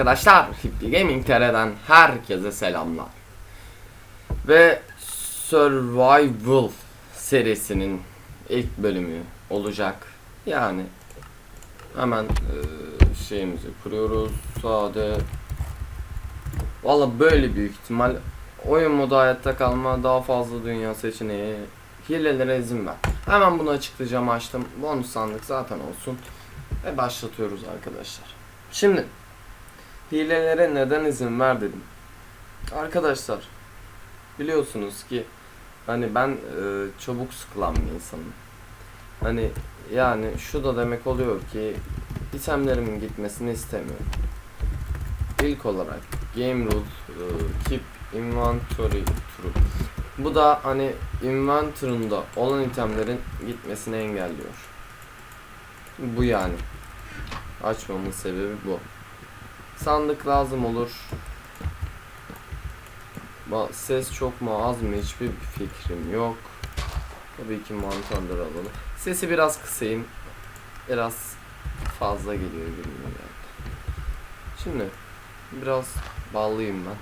arkadaşlar. Hippi Gaming TR'den herkese selamlar. Ve Survival serisinin ilk bölümü olacak. Yani hemen eee, şeyimizi kuruyoruz. Sade. Valla böyle büyük ihtimal oyun modu hayatta kalma daha fazla dünya seçeneği hilelere izin ver. Hemen bunu açıklayacağım açtım. Bonus sandık zaten olsun. Ve başlatıyoruz arkadaşlar. Şimdi hilelere neden izin ver dedim. Arkadaşlar biliyorsunuz ki hani ben e, çabuk sıkılan bir insanım. Hani yani şu da demek oluyor ki itemlerimin gitmesini istemiyorum. İlk olarak game rule e, keep inventory true. Bu da hani inventory'ında olan itemlerin gitmesini engelliyor. Bu yani. Açmamın sebebi bu. Sandık lazım olur. Ses çok mu az mı hiçbir fikrim yok. Tabii ki mantarları alalım. Sesi biraz kısayım. Biraz fazla geliyor gibi yani. Şimdi biraz ballıyım ben.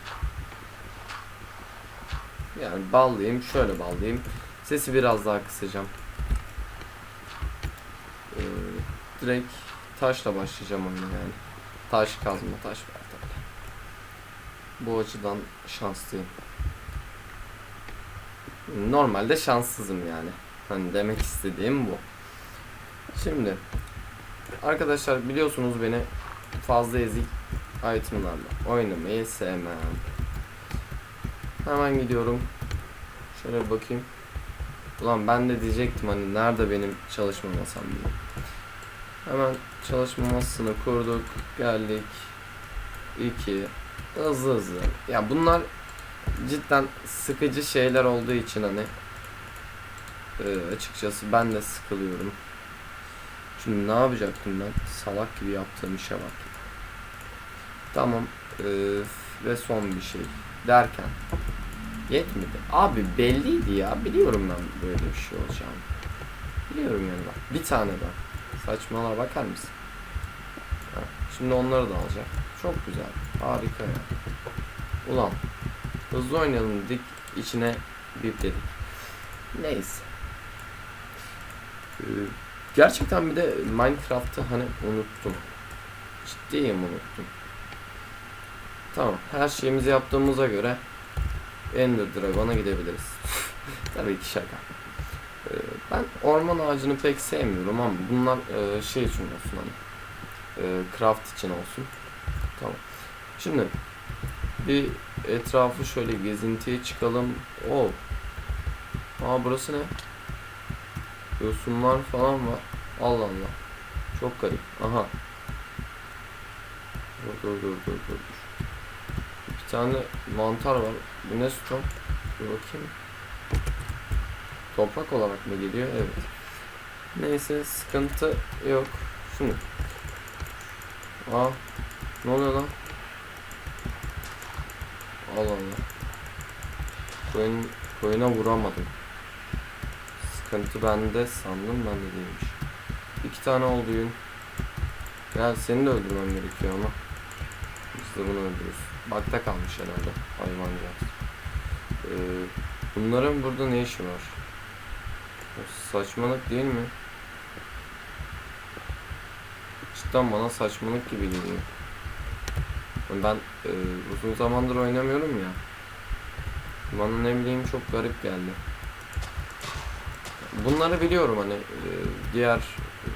Yani ballıyım. Şöyle ballıyım. Sesi biraz daha kısacağım. Ee, direkt taşla başlayacağım oyuna yani. Taş kazma taş var tabii. Bu açıdan şanslıyım. Normalde şanssızım yani. Hani demek istediğim bu. Şimdi arkadaşlar biliyorsunuz beni fazla ezik itemlarla oynamayı sevmem. Hemen gidiyorum. Şöyle bakayım. Ulan ben de diyecektim hani nerede benim çalışma masam diye. Hemen çalışma masasını kurduk. Geldik. 2 hızlı hızlı. Ya bunlar cidden sıkıcı şeyler olduğu için hani e, açıkçası ben de sıkılıyorum. Şimdi ne yapacaktım ben? Salak gibi yaptığım işe bak. Tamam. e, ve son bir şey derken yetmedi. Abi belliydi ya. Biliyorum ben böyle bir şey olacağını. Biliyorum yani bak. Bir tane daha. Saçmalığa bakar mısın? Ha, şimdi onları da alacak. Çok güzel. Harika ya. Ulan. Hızlı oynayalım dedik. içine bip dedik. Neyse. Ee, gerçekten bir de Minecraft'ı hani unuttum. Ciddiyim unuttum. Tamam. Her şeyimizi yaptığımıza göre Ender Dragon'a gidebiliriz. Tabii ki şaka. Ben orman ağacını pek sevmiyorum ama bunlar e, şey için olsun hani. E, craft için olsun. Tamam. Şimdi bir etrafı şöyle gezintiye çıkalım. O. Aa burası ne? Yosunlar falan var. Allah Allah. Çok garip. Aha. Dur dur dur dur dur. Bir tane mantar var. Bu ne stone? Bir bakayım. Toprak olarak mı geliyor? Evet. Neyse sıkıntı yok. Şunu. Aa. Ne oluyor lan? Allah Allah. Koyun, koyuna vuramadım. Sıkıntı bende sandım ben de değilmiş. İki tane oldu yün. Ya seni de öldürmem gerekiyor ama. Biz de bunu öldürürüz. Bakta kalmış herhalde hayvancağız. Ee, bunların burada ne işi var? Saçmalık değil mi? Cidden bana saçmalık gibi geliyor. Ben e, uzun zamandır oynamıyorum ya. Bana ne bileyim çok garip geldi. Bunları biliyorum hani e, diğer e,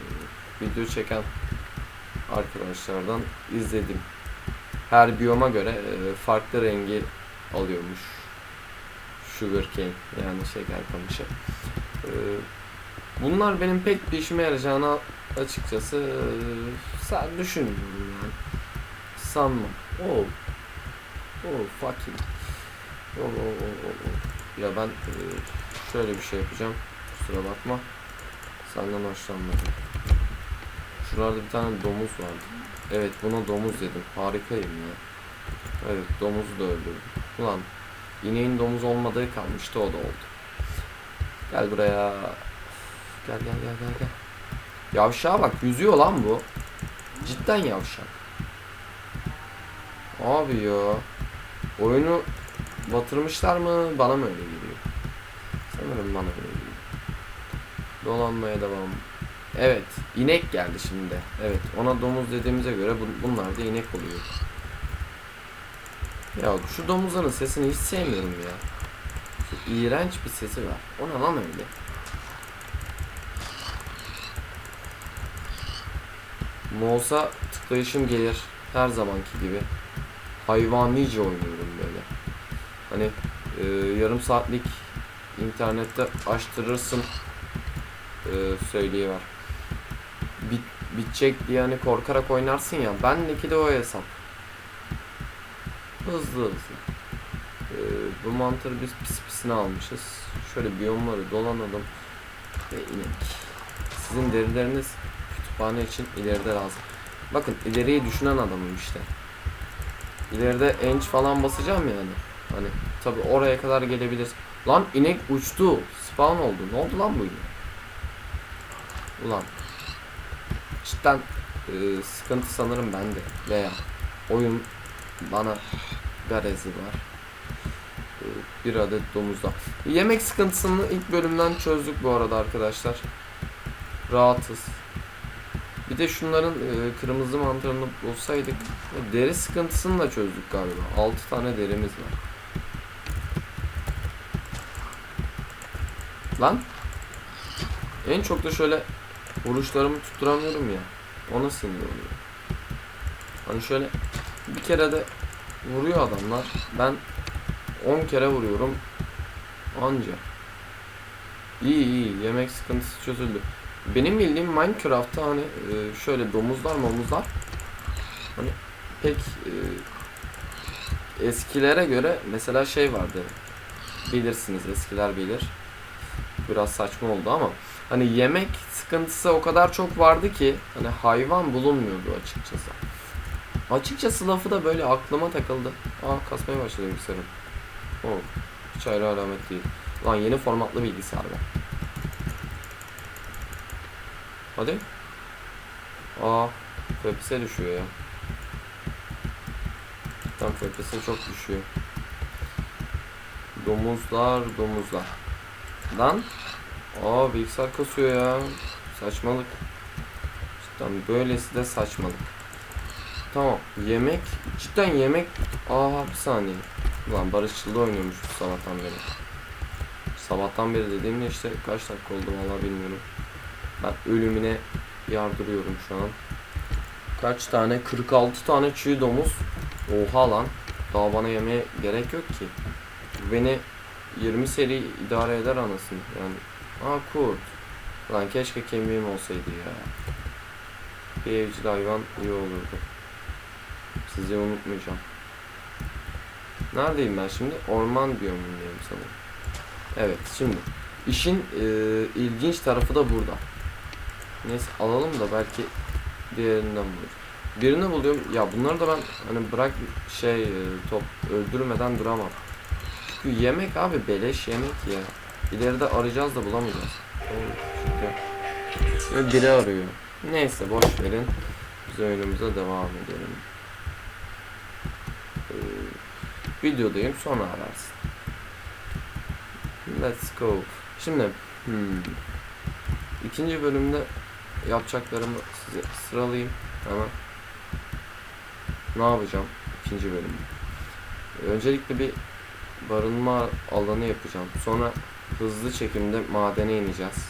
video çeken arkadaşlardan izledim. Her biyoma göre e, farklı rengi alıyormuş. Sugarcane yani şeker kamışı. E, bunlar benim pek bir işime yarayacağını açıkçası e, sen düşünmüyorum yani. Sanmam. Oh. Oh fucking. Oh, oh, oh, oh. Ya ben e, şöyle bir şey yapacağım. Kusura bakma. Senden hoşlanmadım. Şuralarda bir tane domuz vardı. Evet buna domuz dedim. Harikayım ya. Evet domuzu da öldürdüm. Ulan ineğin domuz olmadığı kalmıştı o da oldu. Gel buraya. Gel gel gel gel gel. Yavşağa bak yüzüyor lan bu. Cidden yavşak. Abi ya. Oyunu batırmışlar mı? Bana mı öyle geliyor? Sanırım bana öyle geliyor. Dolanmaya devam. Evet. inek geldi şimdi. Evet. Ona domuz dediğimize göre bu- bunlar da inek oluyor. Ya şu domuzların sesini hiç sevmiyorum ya. İğrenç bir sesi var. O ne lan öyle? Mouse'a tıklayışım gelir. Her zamanki gibi. Hayvanice oynuyorum böyle. Hani e, yarım saatlik internette açtırırsın e, söyleyiver. Bit, bitecek diye hani korkarak oynarsın ya. Bendeki de o hesap. Hızlı hızlı. E, bu mantarı biz pis pisine almışız. Şöyle biyomları dolanalım. Ve inek. Sizin derileriniz kütüphane için ileride lazım. Bakın ileriyi düşünen adamım işte. İleride enç falan basacağım yani. Hani tabi oraya kadar gelebilir. Lan inek uçtu. Spawn oldu. Ne oldu lan bu inek? Ulan. Cidden e, sıkıntı sanırım bende. Veya oyun bana garezi var. Bir adet domuzda. Yemek sıkıntısını ilk bölümden çözdük bu arada arkadaşlar. Rahatız. Bir de şunların e, kırmızı mantarını bulsaydık e, deri sıkıntısını da çözdük galiba. 6 tane derimiz var. Lan en çok da şöyle vuruşlarımı tutturamıyorum ya. Ona sinir oluyor. Hani şöyle bir kere de vuruyor adamlar. Ben 10 kere vuruyorum. Anca. İyi iyi yemek sıkıntısı çözüldü. Benim bildiğim Minecraft'ta hani e, şöyle domuzlar momuzlar hani pek e, eskilere göre mesela şey vardı bilirsiniz eskiler bilir biraz saçma oldu ama hani yemek sıkıntısı o kadar çok vardı ki hani hayvan bulunmuyordu açıkçası. Açıkçası lafı da böyle aklıma takıldı. Aa kasmaya başladı bilgisayarım. O hiç ayrı alamet değil. Lan yeni formatlı bilgisayar be. Hadi. Aa, FPS'e düşüyor ya. Tam FPS'e çok düşüyor. Domuzlar, domuzlar. Lan. Aa bilgisayar kasıyor ya. Saçmalık. Cidden böylesi de saçmalık. Tamam. Yemek. Cidden yemek. Aa bir saniye. Ulan barışçılda oynuyormuş sabahtan beri. Sabahtan beri dediğimde işte kaç dakika oldu vallahi bilmiyorum. Ben ölümüne yardırıyorum şu an. Kaç tane? 46 tane çiğ domuz. Oha lan. Daha bana yemeye gerek yok ki. Beni 20 seri idare eder anasını. Yani. Aa kurt. Lan keşke kemiğim olsaydı ya. Bir evcil hayvan iyi olurdu. Sizi unutmayacağım. Neredeyim ben şimdi? Orman biyomundayım sanırım. Evet şimdi. işin e, ilginç tarafı da burada. Neyse alalım da belki diğerinden buluruz. Birini buluyorum. Ya bunları da ben hani bırak şey e, top öldürmeden duramam. Çünkü yemek abi beleş yemek ya. İleride arayacağız da bulamayacağız. Ve biri arıyor. Neyse boş verin. Biz oyunumuza devam edelim. Ee, videodayım sonra ararsın. Let's go. Şimdi hmm, ikinci bölümde yapacaklarımı size sıralayayım hemen. Ne yapacağım ikinci bölümde? Öncelikle bir barınma alanı yapacağım. Sonra hızlı çekimde madene ineceğiz.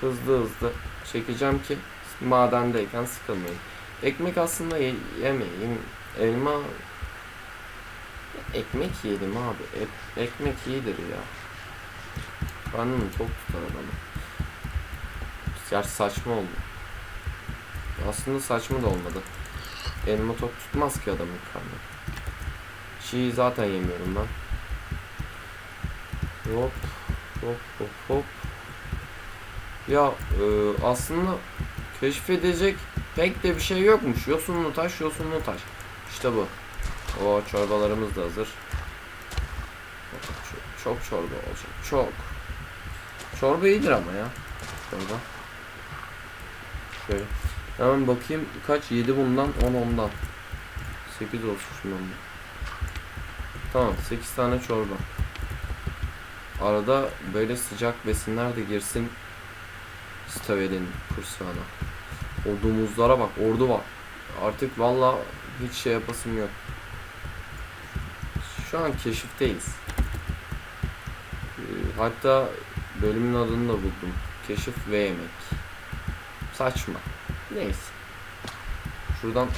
Hızlı hızlı çekeceğim ki madendeyken sıkılmayın. Ekmek aslında ye- yemeyin. Elma ekmek yiyelim abi. E- ekmek iyidir ya. Karnını tok tutar adamı. Gerçi saçma oldu. Aslında saçma da olmadı. Elma tok tutmaz ki adamın karnı. Çiğ zaten yemiyorum ben. Hop hop hop hop. Ya e, aslında keşfedecek pek de bir şey yokmuş. Yosunlu taş, yosunlu taş. İşte bu. O çorbalarımız da hazır. Çok, çok çorba olacak. Çok. Çorba iyidir ama ya. Çorba. Şöyle. Hemen bakayım kaç? 7 bundan 10 ondan. 8 olsun şundan da. Tamam 8 tane çorba. Arada böyle sıcak besinler de girsin Stavel'in kursağına. O domuzlara bak ordu var. Artık valla hiç şey yapasım yok. Şu an keşifteyiz. Ee, hatta bölümün adını da buldum. Keşif ve yemek. Saçma. Neyse. Şuradan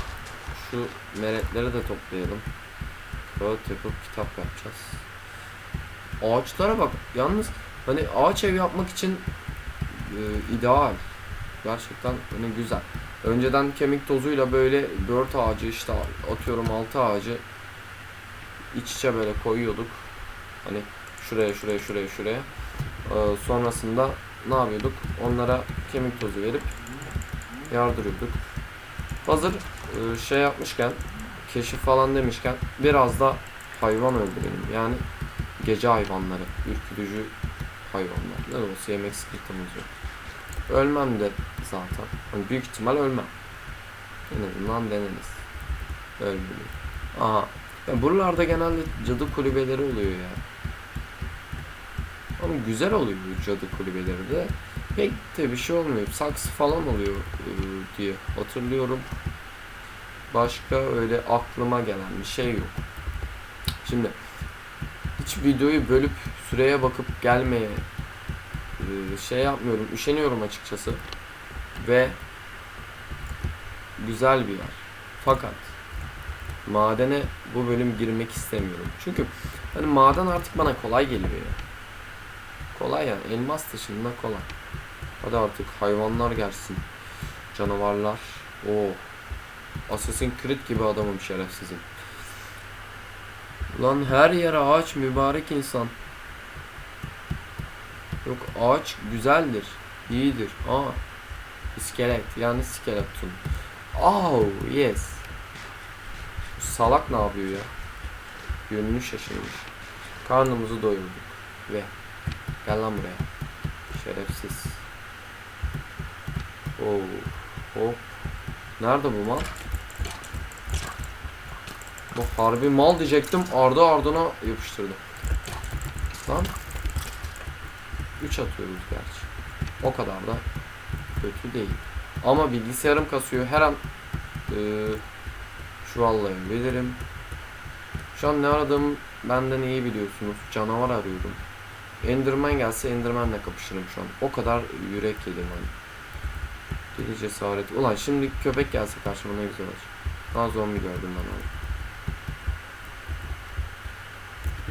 şu meretleri de toplayalım. Kağıt yapıp kitap yapacağız. Ağaçlara bak. Yalnız hani ağaç ev yapmak için e, ideal. Gerçekten hani güzel. Önceden kemik tozuyla böyle dört ağacı işte atıyorum altı ağacı iç içe böyle koyuyorduk. Hani şuraya şuraya şuraya şuraya. Ee, sonrasında ne yapıyorduk? Onlara kemik tozu verip yardırıyorduk. Hazır e, şey yapmışken keşif falan demişken biraz da hayvan öldürelim. Yani gece hayvanları, ürkütücü hayvanlar. Ne olsa yemek sıkıntımız yok. Ölmem de zaten. Hani büyük ihtimal ölmem. En azından deneriz. Ölmeyeyim. Aha. Ya buralarda genelde cadı kulübeleri oluyor ya. Ama güzel oluyor bu cadı kulübeleri de. Pek de bir şey olmuyor. Saksı falan oluyor e, diye hatırlıyorum. Başka öyle aklıma gelen bir şey yok. Şimdi hiç videoyu bölüp süreye bakıp gelmeye e, şey yapmıyorum. Üşeniyorum açıkçası. Ve güzel bir yer. Fakat madene bu bölüm girmek istemiyorum. Çünkü hani maden artık bana kolay geliyor ya. Kolay yani. Elmas dışında kolay. Hadi artık hayvanlar gelsin. Canavarlar. Oo. Assassin's Creed gibi adamım şerefsizim. Lan her yere ağaç mübarek insan. Yok ağaç güzeldir. iyidir. Aa. İskelet yani skeleton. Oh yes. Salak ne yapıyor ya? Yönünü şaşırmış. Karnımızı doyurduk. Ve gel lan buraya. Şerefsiz. Oo. Hop. Nerede bu mal? Bu harbi mal diyecektim. Ardı ardına yapıştırdım. Lan. 3 atıyoruz gerçi. O kadar da kötü değil. Ama bilgisayarım kasıyor. Her an e, çuvallayabilirim. Şu an ne aradığımı benden iyi biliyorsunuz. Canavar arıyorum. Enderman gelse Enderman'le kapışırım şu an. O kadar yürek yedim hani. Deli cesareti. Ulan şimdi köpek gelse karşıma ne güzel olacak. Ha zombi gördüm ben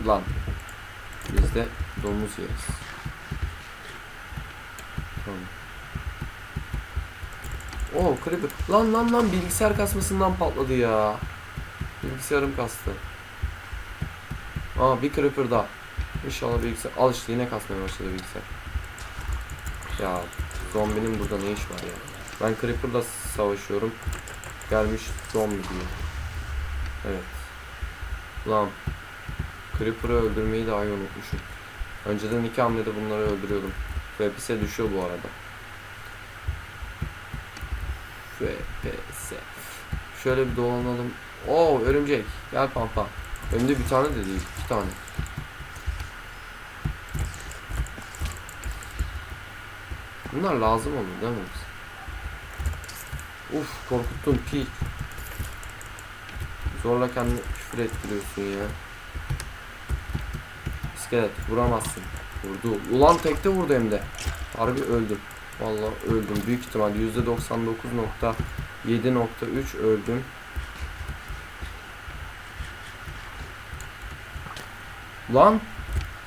abi. Lan. Biz de domuz yeriz. Tamam. Oo creeper. Lan lan lan bilgisayar kasmasından patladı ya. Bilgisayarım kastı. Aa bir creeper daha. İnşallah bilgisayar. Al işte yine kasmaya başladı bilgisayar. Ya zombinin burada ne iş var ya? Ben creeper'la savaşıyorum. Gelmiş zombi diyor. Evet. Lan. Creeper'ı öldürmeyi dahi unutmuşum. Önceden iki hamlede bunları öldürüyordum. FPS düşüyor bu arada. FPS. Şöyle bir dolanalım. Oo örümcek. Gel pampa. Önümde bir tane de değil. iki tane. Bunlar lazım olur değil mi? Uf korkuttun pi. Zorla kendini küfür ettiriyorsun ya. İskelet vuramazsın. Vurdu. Ulan tekte vurdu hem de. Harbi öldüm. Vallahi öldüm. Büyük ihtimal %99.7.3 öldüm. Lan.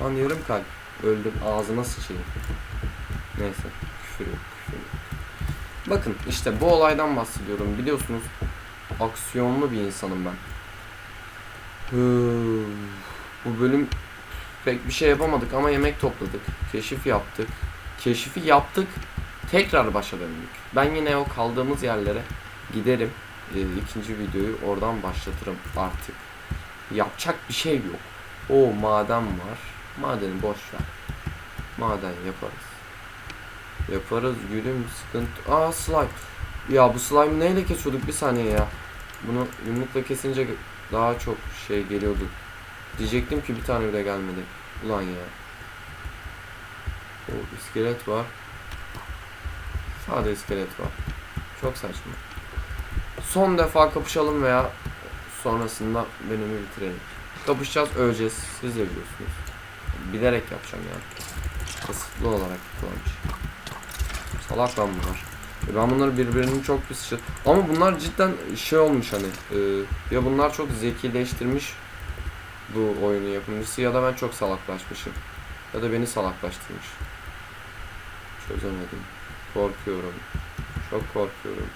Lan yarım kalp. Öldüm. Ağzına sıçayım. Neyse. Küfür yok. Küfür yok. Bakın işte bu olaydan bahsediyorum. Biliyorsunuz aksiyonlu bir insanım ben. Bu bölüm pek bir şey yapamadık ama yemek topladık. Keşif yaptık. Keşifi yaptık. Tekrar başa döndük. Ben yine o kaldığımız yerlere giderim. Ee, ikinci videoyu oradan başlatırım artık. Yapacak bir şey yok. O maden var. Madeni boş ver. Maden yaparız. Yaparız gülüm sıkıntı. Aa slime. Ya bu slime neyle kesiyorduk bir saniye ya. Bunu yumrukla kesince daha çok şey geliyordu. Diyecektim ki bir tane bile gelmedi. Ulan ya. O iskelet var. Sade iskelet var. Çok saçma. Son defa kapışalım veya sonrasında bölümü bitirelim. Kapışacağız, öleceğiz. Siz de biliyorsunuz. Bilerek yapacağım ya. Kasıtlı olarak yapılmış. Salak lan bunlar. E Ben bunları birbirini çok pis şey... Ama bunlar cidden şey olmuş hani. e, ya bunlar çok zekileştirmiş bu oyunu yapımcısı ya da ben çok salaklaşmışım. Ya da beni salaklaştırmış. Çözemedim. Korkuyorum. Çok korkuyorum.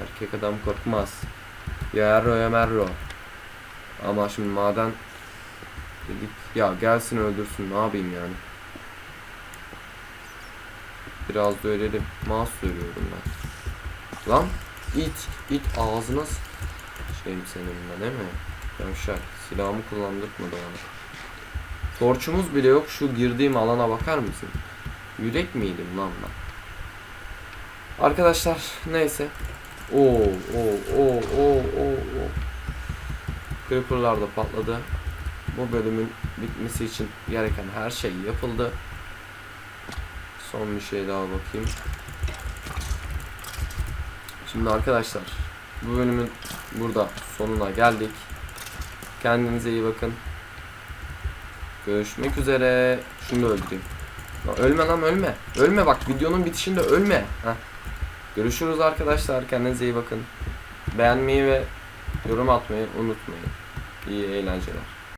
Erkek adam korkmaz. Yarro ya merro. Ama şimdi maden dedik ya gelsin öldürsün ne yapayım yani. Biraz da ölelim. Mouse sürüyorum ben. Lan it it ağzına şeyim seninle değil mi? Yavşak silahımı kullandırtmadı bana. Torçumuz bile yok şu girdiğim alana bakar mısın? Yürek miydim lan ben? Arkadaşlar neyse. Oo oo oo oo oo. Creeper'lar da patladı. Bu bölümün bitmesi için gereken her şey yapıldı. Son bir şey daha bakayım. Şimdi arkadaşlar bu bölümün burada sonuna geldik. Kendinize iyi bakın. Görüşmek üzere. Şunu da öldüreyim. Ölme lan ölme. Ölme bak videonun bitişinde ölme. Heh. Görüşürüz arkadaşlar. Kendinize iyi bakın. Beğenmeyi ve yorum atmayı unutmayın. İyi eğlenceler.